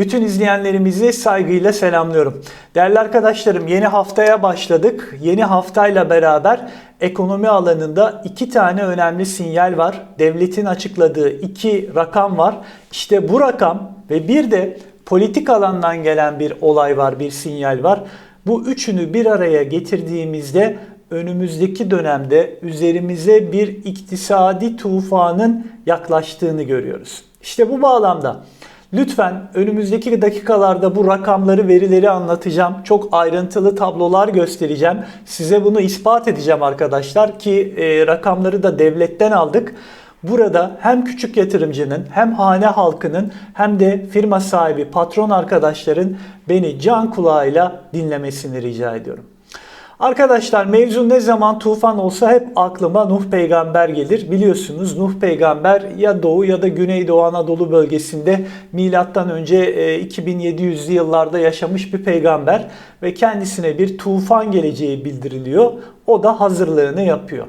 Bütün izleyenlerimizi saygıyla selamlıyorum. Değerli arkadaşlarım yeni haftaya başladık. Yeni haftayla beraber ekonomi alanında iki tane önemli sinyal var. Devletin açıkladığı iki rakam var. İşte bu rakam ve bir de politik alandan gelen bir olay var, bir sinyal var. Bu üçünü bir araya getirdiğimizde önümüzdeki dönemde üzerimize bir iktisadi tufanın yaklaştığını görüyoruz. İşte bu bağlamda lütfen önümüzdeki dakikalarda bu rakamları, verileri anlatacağım. Çok ayrıntılı tablolar göstereceğim. Size bunu ispat edeceğim arkadaşlar ki e, rakamları da devletten aldık. Burada hem küçük yatırımcının hem hane halkının hem de firma sahibi patron arkadaşların beni can kulağıyla dinlemesini rica ediyorum. Arkadaşlar mevzu ne zaman tufan olsa hep aklıma Nuh peygamber gelir. Biliyorsunuz Nuh peygamber ya Doğu ya da Güneydoğu Anadolu bölgesinde milattan önce 2700'lü yıllarda yaşamış bir peygamber ve kendisine bir tufan geleceği bildiriliyor. O da hazırlığını yapıyor.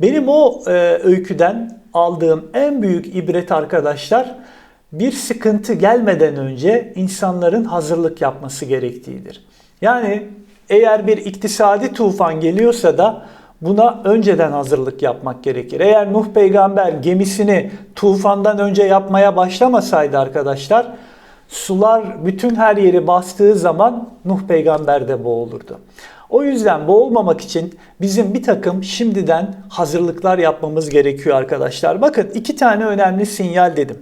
Benim o e, öyküden aldığım en büyük ibret arkadaşlar bir sıkıntı gelmeden önce insanların hazırlık yapması gerektiğidir. Yani eğer bir iktisadi tufan geliyorsa da buna önceden hazırlık yapmak gerekir. Eğer Nuh peygamber gemisini tufandan önce yapmaya başlamasaydı arkadaşlar sular bütün her yeri bastığı zaman Nuh peygamber de boğulurdu. O yüzden boğulmamak için bizim bir takım şimdiden hazırlıklar yapmamız gerekiyor arkadaşlar. Bakın iki tane önemli sinyal dedim.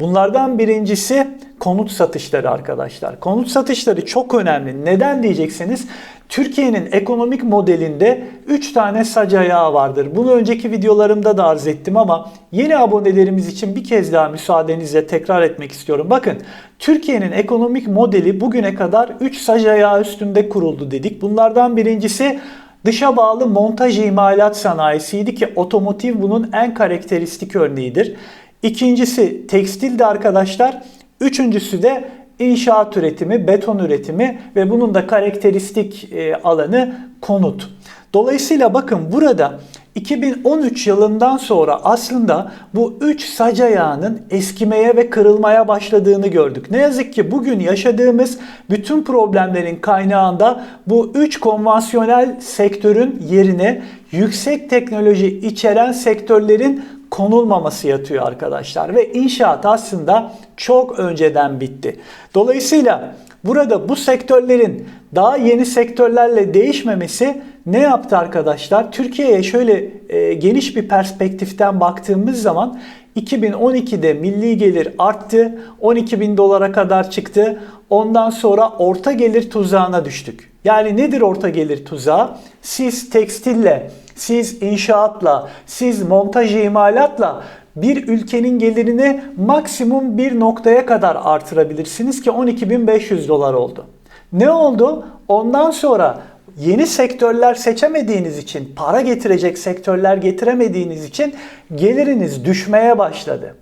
Bunlardan birincisi konut satışları arkadaşlar. Konut satışları çok önemli. Neden diyeceksiniz? Türkiye'nin ekonomik modelinde 3 tane sac ayağı vardır. Bunu önceki videolarımda da arz ettim ama yeni abonelerimiz için bir kez daha müsaadenizle tekrar etmek istiyorum. Bakın Türkiye'nin ekonomik modeli bugüne kadar 3 sac ayağı üstünde kuruldu dedik. Bunlardan birincisi dışa bağlı montaj imalat sanayisiydi ki otomotiv bunun en karakteristik örneğidir. İkincisi tekstildi arkadaşlar. Üçüncüsü de inşaat üretimi, beton üretimi ve bunun da karakteristik e, alanı konut. Dolayısıyla bakın burada 2013 yılından sonra aslında bu 3 sac ayağının eskimeye ve kırılmaya başladığını gördük. Ne yazık ki bugün yaşadığımız bütün problemlerin kaynağında bu 3 konvansiyonel sektörün yerine yüksek teknoloji içeren sektörlerin konulmaması yatıyor arkadaşlar ve inşaat aslında çok önceden bitti. Dolayısıyla burada bu sektörlerin daha yeni sektörlerle değişmemesi ne yaptı arkadaşlar? Türkiye'ye şöyle e, geniş bir perspektiften baktığımız zaman 2012'de milli gelir arttı. 12 bin dolara kadar çıktı. Ondan sonra orta gelir tuzağına düştük. Yani nedir orta gelir tuzağı? Siz tekstille, siz inşaatla, siz montaj imalatla bir ülkenin gelirini maksimum bir noktaya kadar artırabilirsiniz ki 12.500 dolar oldu. Ne oldu? Ondan sonra yeni sektörler seçemediğiniz için, para getirecek sektörler getiremediğiniz için geliriniz düşmeye başladı.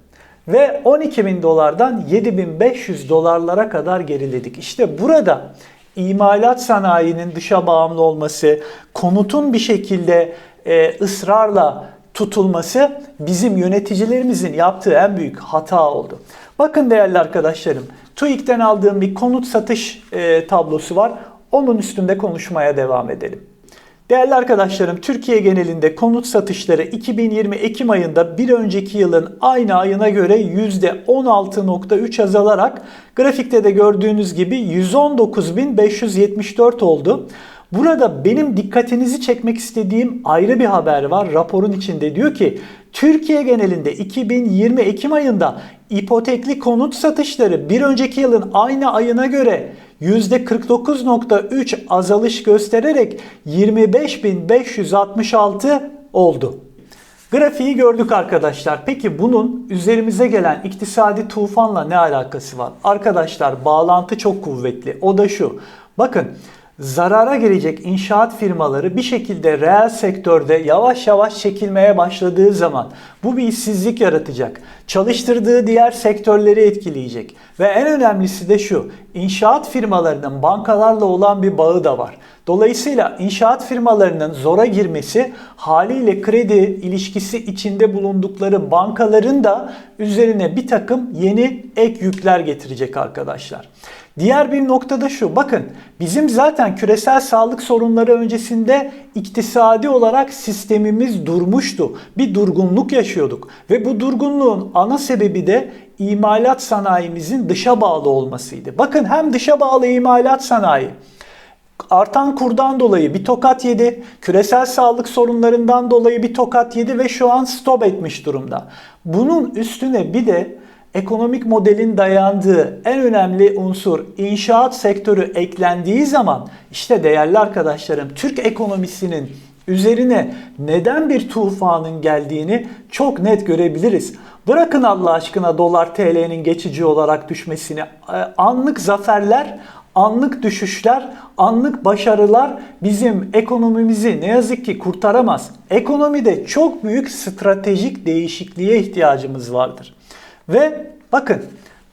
Ve 12 bin dolardan 7500 dolarlara kadar geriledik. İşte burada imalat sanayinin dışa bağımlı olması, konutun bir şekilde e, ısrarla tutulması bizim yöneticilerimizin yaptığı en büyük hata oldu. Bakın değerli arkadaşlarım, TÜİK'ten aldığım bir konut satış e, tablosu var. Onun üstünde konuşmaya devam edelim. Değerli arkadaşlarım, Türkiye genelinde konut satışları 2020 Ekim ayında bir önceki yılın aynı ayına göre %16.3 azalarak grafikte de gördüğünüz gibi 119.574 oldu. Burada benim dikkatinizi çekmek istediğim ayrı bir haber var. Raporun içinde diyor ki Türkiye genelinde 2020 Ekim ayında ipotekli konut satışları bir önceki yılın aynı ayına göre %49.3 azalış göstererek 25.566 oldu. Grafiği gördük arkadaşlar. Peki bunun üzerimize gelen iktisadi tufanla ne alakası var? Arkadaşlar bağlantı çok kuvvetli. O da şu. Bakın zarara girecek inşaat firmaları bir şekilde reel sektörde yavaş yavaş çekilmeye başladığı zaman bu bir işsizlik yaratacak. Çalıştırdığı diğer sektörleri etkileyecek. Ve en önemlisi de şu. İnşaat firmalarının bankalarla olan bir bağı da var. Dolayısıyla inşaat firmalarının zora girmesi haliyle kredi ilişkisi içinde bulundukları bankaların da üzerine bir takım yeni ek yükler getirecek arkadaşlar. Diğer bir noktada şu. Bakın bizim zaten küresel sağlık sorunları öncesinde iktisadi olarak sistemimiz durmuştu. Bir durgunluk yaşıyorduk ve bu durgunluğun ana sebebi de imalat sanayimizin dışa bağlı olmasıydı. Bakın hem dışa bağlı imalat sanayi artan kurdan dolayı bir tokat yedi. Küresel sağlık sorunlarından dolayı bir tokat yedi ve şu an stop etmiş durumda. Bunun üstüne bir de ekonomik modelin dayandığı en önemli unsur inşaat sektörü eklendiği zaman işte değerli arkadaşlarım Türk ekonomisinin üzerine neden bir tufanın geldiğini çok net görebiliriz. Bırakın Allah aşkına dolar TL'nin geçici olarak düşmesini. Anlık zaferler, anlık düşüşler, anlık başarılar bizim ekonomimizi ne yazık ki kurtaramaz. Ekonomide çok büyük stratejik değişikliğe ihtiyacımız vardır. Ve bakın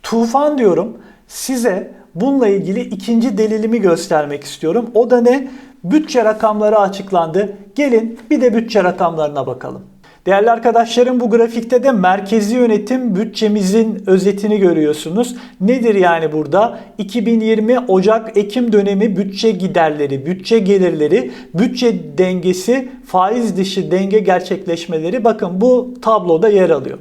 tufan diyorum size bununla ilgili ikinci delilimi göstermek istiyorum. O da ne? Bütçe rakamları açıklandı. Gelin bir de bütçe rakamlarına bakalım. Değerli arkadaşlarım bu grafikte de merkezi yönetim bütçemizin özetini görüyorsunuz. Nedir yani burada? 2020 Ocak-Ekim dönemi bütçe giderleri, bütçe gelirleri, bütçe dengesi, faiz dışı denge gerçekleşmeleri bakın bu tabloda yer alıyor.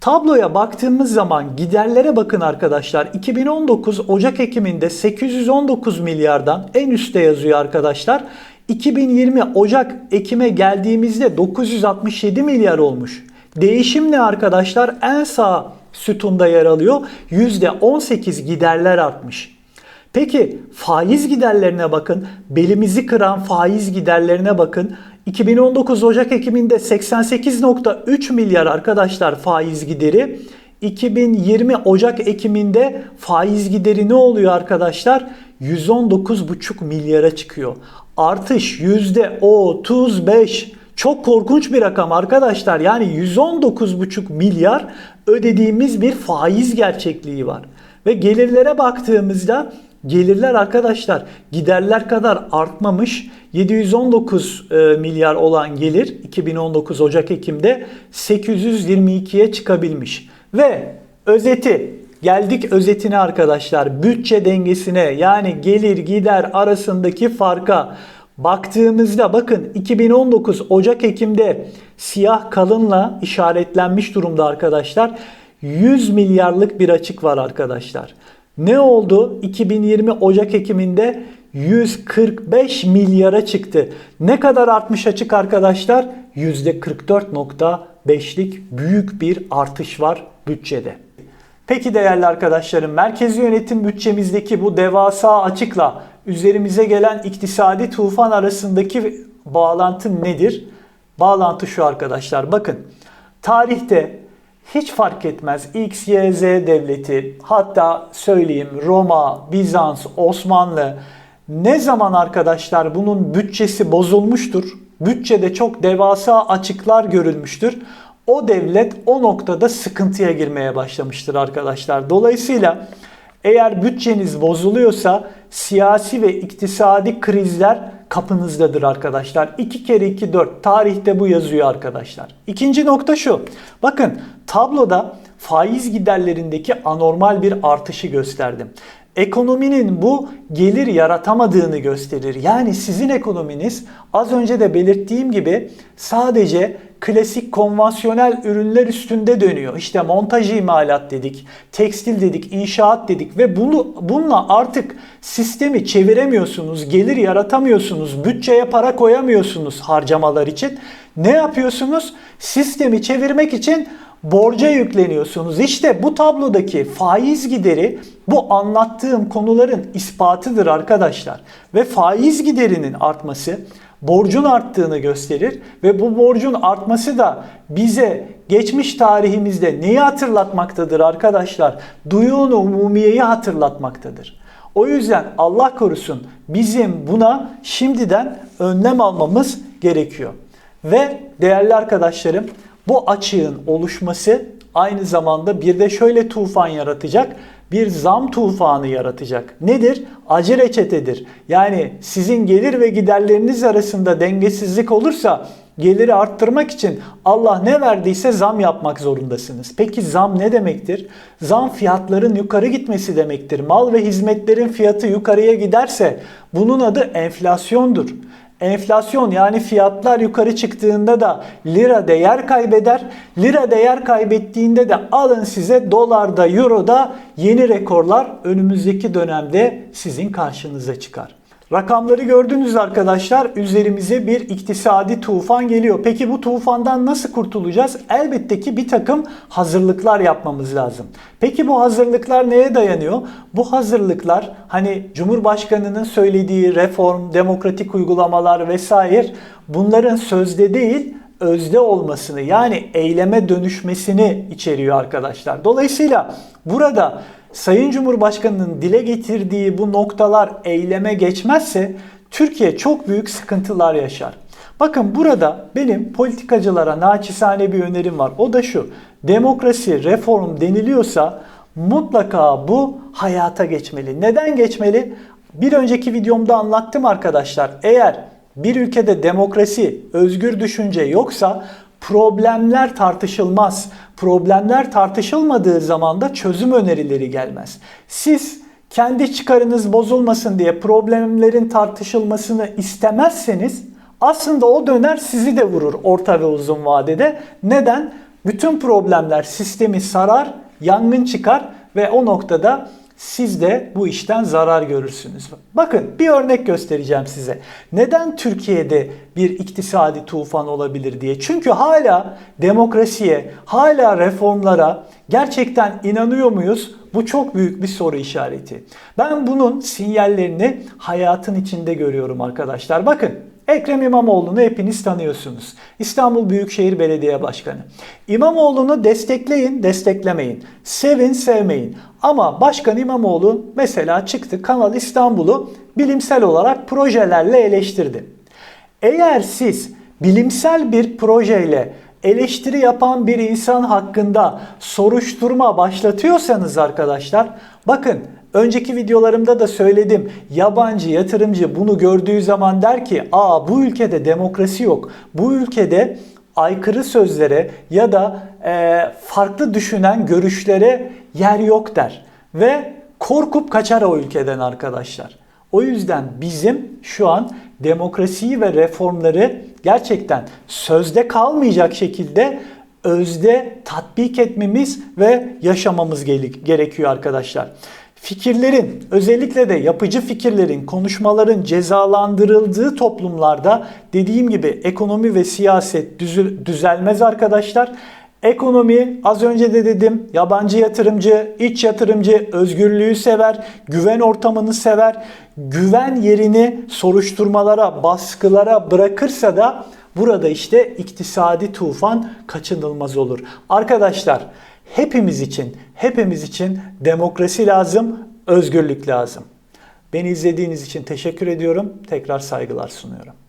Tabloya baktığımız zaman giderlere bakın arkadaşlar. 2019 Ocak Ekim'inde 819 milyardan en üstte yazıyor arkadaşlar. 2020 Ocak Ekim'e geldiğimizde 967 milyar olmuş. Değişim ne arkadaşlar? En sağ sütunda yer alıyor. %18 giderler artmış. Peki faiz giderlerine bakın. Belimizi kıran faiz giderlerine bakın. 2019 Ocak Ekim'inde 88.3 milyar arkadaşlar faiz gideri. 2020 Ocak Ekim'inde faiz gideri ne oluyor arkadaşlar? 119,5 milyara çıkıyor. Artış %35. Çok korkunç bir rakam arkadaşlar. Yani 119,5 milyar ödediğimiz bir faiz gerçekliği var. Ve gelirlere baktığımızda gelirler arkadaşlar giderler kadar artmamış. 719 e, milyar olan gelir 2019 Ocak Ekim'de 822'ye çıkabilmiş. Ve özeti geldik özetine arkadaşlar. Bütçe dengesine yani gelir gider arasındaki farka baktığımızda bakın 2019 Ocak Ekim'de siyah kalınla işaretlenmiş durumda arkadaşlar. 100 milyarlık bir açık var arkadaşlar. Ne oldu? 2020 Ocak Ekim'inde 145 milyara çıktı. Ne kadar artmış açık arkadaşlar? %44.5'lik büyük bir artış var bütçede. Peki değerli arkadaşlarım merkezi yönetim bütçemizdeki bu devasa açıkla üzerimize gelen iktisadi tufan arasındaki bağlantı nedir? Bağlantı şu arkadaşlar bakın tarihte hiç fark etmez X, Y, Z devleti hatta söyleyeyim Roma, Bizans, Osmanlı ne zaman arkadaşlar bunun bütçesi bozulmuştur? Bütçede çok devasa açıklar görülmüştür. O devlet o noktada sıkıntıya girmeye başlamıştır arkadaşlar. Dolayısıyla eğer bütçeniz bozuluyorsa siyasi ve iktisadi krizler kapınızdadır arkadaşlar. 2 kere 2 4 tarihte bu yazıyor arkadaşlar. İkinci nokta şu. Bakın tabloda faiz giderlerindeki anormal bir artışı gösterdim ekonominin bu gelir yaratamadığını gösterir. Yani sizin ekonominiz az önce de belirttiğim gibi sadece klasik konvansiyonel ürünler üstünde dönüyor. İşte montaj imalat dedik, tekstil dedik, inşaat dedik ve bunu bununla artık sistemi çeviremiyorsunuz, gelir yaratamıyorsunuz, bütçeye para koyamıyorsunuz harcamalar için. Ne yapıyorsunuz? Sistemi çevirmek için borca yükleniyorsunuz. İşte bu tablodaki faiz gideri bu anlattığım konuların ispatıdır arkadaşlar. Ve faiz giderinin artması borcun arttığını gösterir ve bu borcun artması da bize geçmiş tarihimizde neyi hatırlatmaktadır arkadaşlar? Duyunu umumiyeyi hatırlatmaktadır. O yüzden Allah korusun bizim buna şimdiden önlem almamız gerekiyor. Ve değerli arkadaşlarım bu açığın oluşması aynı zamanda bir de şöyle tufan yaratacak. Bir zam tufanı yaratacak. Nedir? Acı reçetedir. Yani sizin gelir ve giderleriniz arasında dengesizlik olursa geliri arttırmak için Allah ne verdiyse zam yapmak zorundasınız. Peki zam ne demektir? Zam fiyatların yukarı gitmesi demektir. Mal ve hizmetlerin fiyatı yukarıya giderse bunun adı enflasyondur. Enflasyon yani fiyatlar yukarı çıktığında da lira değer kaybeder. Lira değer kaybettiğinde de alın size dolarda, euroda yeni rekorlar önümüzdeki dönemde sizin karşınıza çıkar. Rakamları gördünüz arkadaşlar. Üzerimize bir iktisadi tufan geliyor. Peki bu tufandan nasıl kurtulacağız? Elbette ki bir takım hazırlıklar yapmamız lazım. Peki bu hazırlıklar neye dayanıyor? Bu hazırlıklar hani Cumhurbaşkanının söylediği reform, demokratik uygulamalar vesaire bunların sözde değil özde olmasını yani eyleme dönüşmesini içeriyor arkadaşlar. Dolayısıyla burada Sayın Cumhurbaşkanı'nın dile getirdiği bu noktalar eyleme geçmezse Türkiye çok büyük sıkıntılar yaşar. Bakın burada benim politikacılara naçizane bir önerim var. O da şu. Demokrasi, reform deniliyorsa mutlaka bu hayata geçmeli. Neden geçmeli? Bir önceki videomda anlattım arkadaşlar. Eğer bir ülkede demokrasi, özgür düşünce yoksa problemler tartışılmaz. Problemler tartışılmadığı zaman da çözüm önerileri gelmez. Siz kendi çıkarınız bozulmasın diye problemlerin tartışılmasını istemezseniz aslında o döner sizi de vurur orta ve uzun vadede. Neden? Bütün problemler sistemi sarar, yangın çıkar ve o noktada siz de bu işten zarar görürsünüz. Bakın bir örnek göstereceğim size. Neden Türkiye'de bir iktisadi tufan olabilir diye. Çünkü hala demokrasiye, hala reformlara gerçekten inanıyor muyuz? Bu çok büyük bir soru işareti. Ben bunun sinyallerini hayatın içinde görüyorum arkadaşlar. Bakın Ekrem İmamoğlu'nu hepiniz tanıyorsunuz. İstanbul Büyükşehir Belediye Başkanı. İmamoğlu'nu destekleyin, desteklemeyin. Sevin, sevmeyin. Ama Başkan İmamoğlu mesela çıktı Kanal İstanbul'u bilimsel olarak projelerle eleştirdi. Eğer siz bilimsel bir projeyle eleştiri yapan bir insan hakkında soruşturma başlatıyorsanız arkadaşlar bakın Önceki videolarımda da söyledim. Yabancı yatırımcı bunu gördüğü zaman der ki aa bu ülkede demokrasi yok. Bu ülkede aykırı sözlere ya da e, farklı düşünen görüşlere yer yok der. Ve korkup kaçar o ülkeden arkadaşlar. O yüzden bizim şu an demokrasiyi ve reformları gerçekten sözde kalmayacak şekilde özde tatbik etmemiz ve yaşamamız gerekiyor arkadaşlar fikirlerin özellikle de yapıcı fikirlerin, konuşmaların cezalandırıldığı toplumlarda dediğim gibi ekonomi ve siyaset düzelmez arkadaşlar. Ekonomi az önce de dedim yabancı yatırımcı, iç yatırımcı özgürlüğü sever, güven ortamını sever. Güven yerini soruşturmalara, baskılara bırakırsa da burada işte iktisadi tufan kaçınılmaz olur. Arkadaşlar hepimiz için, hepimiz için demokrasi lazım, özgürlük lazım. Beni izlediğiniz için teşekkür ediyorum. Tekrar saygılar sunuyorum.